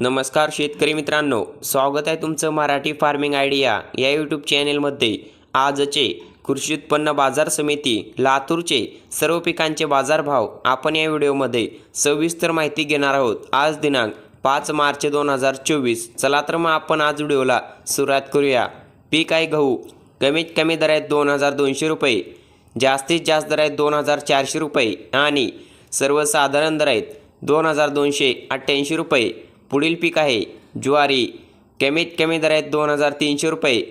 नमस्कार शेतकरी मित्रांनो स्वागत आहे तुमचं मराठी फार्मिंग आयडिया या यूट्यूब चॅनेलमध्ये. आजचे कृषी उत्पन्न बाजार समिती लातूरचे सर्व पिकांचे बाजारभाव आपण या व्हिडिओमध्ये सविस्तर माहिती घेणार आहोत. आज दिनांक पाच मार्च दोन हजार चोवीस. चला तर मग आपण आज व्हिडिओला सुरुवात करूया. पीक आहे गहू कमीत कमी दर आहेत दोन हजार दोनशे रुपये जास्तीत जास्त दर आहेत दोन हजार चारशे रुपये आणि सर्वसाधारण दर आहेत दोन हजार दोनशे अठ्ठ्याऐंशी रुपये. पुढील पीक आहे. ज्वारी कमीत कमी दर आहेत दोन हजार तीनशे रुपये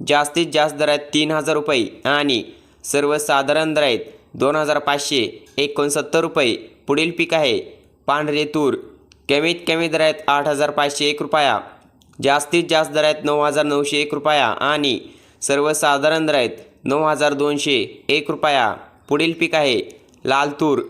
जास्तीत जास्त दर आहेत तीन हजार रुपये आणि सर्वसाधारण दर आहेत दोन हजार पाचशे एकोणसत्तर रुपये. पुढील पीक आहे. पांढरे तूर कमीत कमी दर आहेत आठ हजार पाचशे एक रुपया जास्तीत जास्त दर आहेत नऊ हजार नऊशे एक रुपया आणि सर्वसाधारण दर आहेत नऊ हजार दोनशे एक रुपया. पुढील पीक आहे. लाल तूर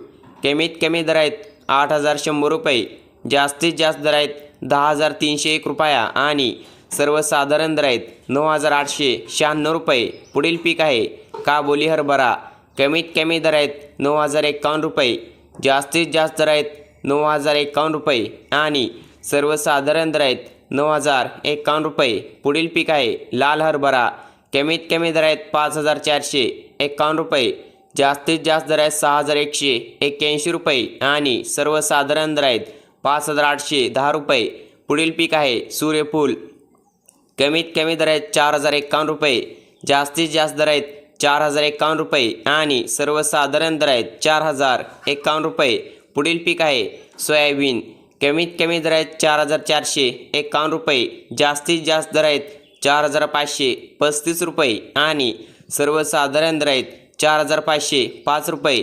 कमीत कमी दर आहेत आठ हजार शंभर रुपये जास्तीत जास्त दर आहेत दहा हजार तीनशे एक रुपया आणि सर्वसाधारण दर आहेत नऊ हजार आठशे शहाण्णव रुपये. पुढील पीक आहे काबोली हरभरा. कमीत कमी दर आहेत नऊ हजार एकावन्न रुपये. जास्तीत जास्त दर आहेत नऊ हजार एकावन्न रुपये आणि सर्वसाधारण दर आहेत नऊ हजार एकावन्न रुपये. पुढील पीक आहे लाल हरभरा. कमीत कमी दर आहेत पाच हजार चारशे एकावन्न रुपये. जास्तीत जास्त दर आहेत सहा हजार एकशे एक्क्याऐंशी रुपये आणि सर्वसाधारण दर आहेत पाच हजार आठशे दहा रुपये. पुढील पीक आहे सूर्यफूल. कमीत कमी दर आहेत चार हजार एकावन्न रुपये. जास्तीत जास्त दर आहेत चार हजार एकावन्न रुपये. आणि सर्वसाधारण दर आहेत चार हजार एकावन्न रुपये. पुढील पीक आहे सोयाबीन. कमीत कमी दर आहेत चार हजार चारशे एकावन्न रुपये. जास्तीत जास्त दर आहेत चार हजार पाचशे पस्तीस रुपये. आणि सर्वसाधारण दर आहेत चार हजार पाचशे पाच रुपये.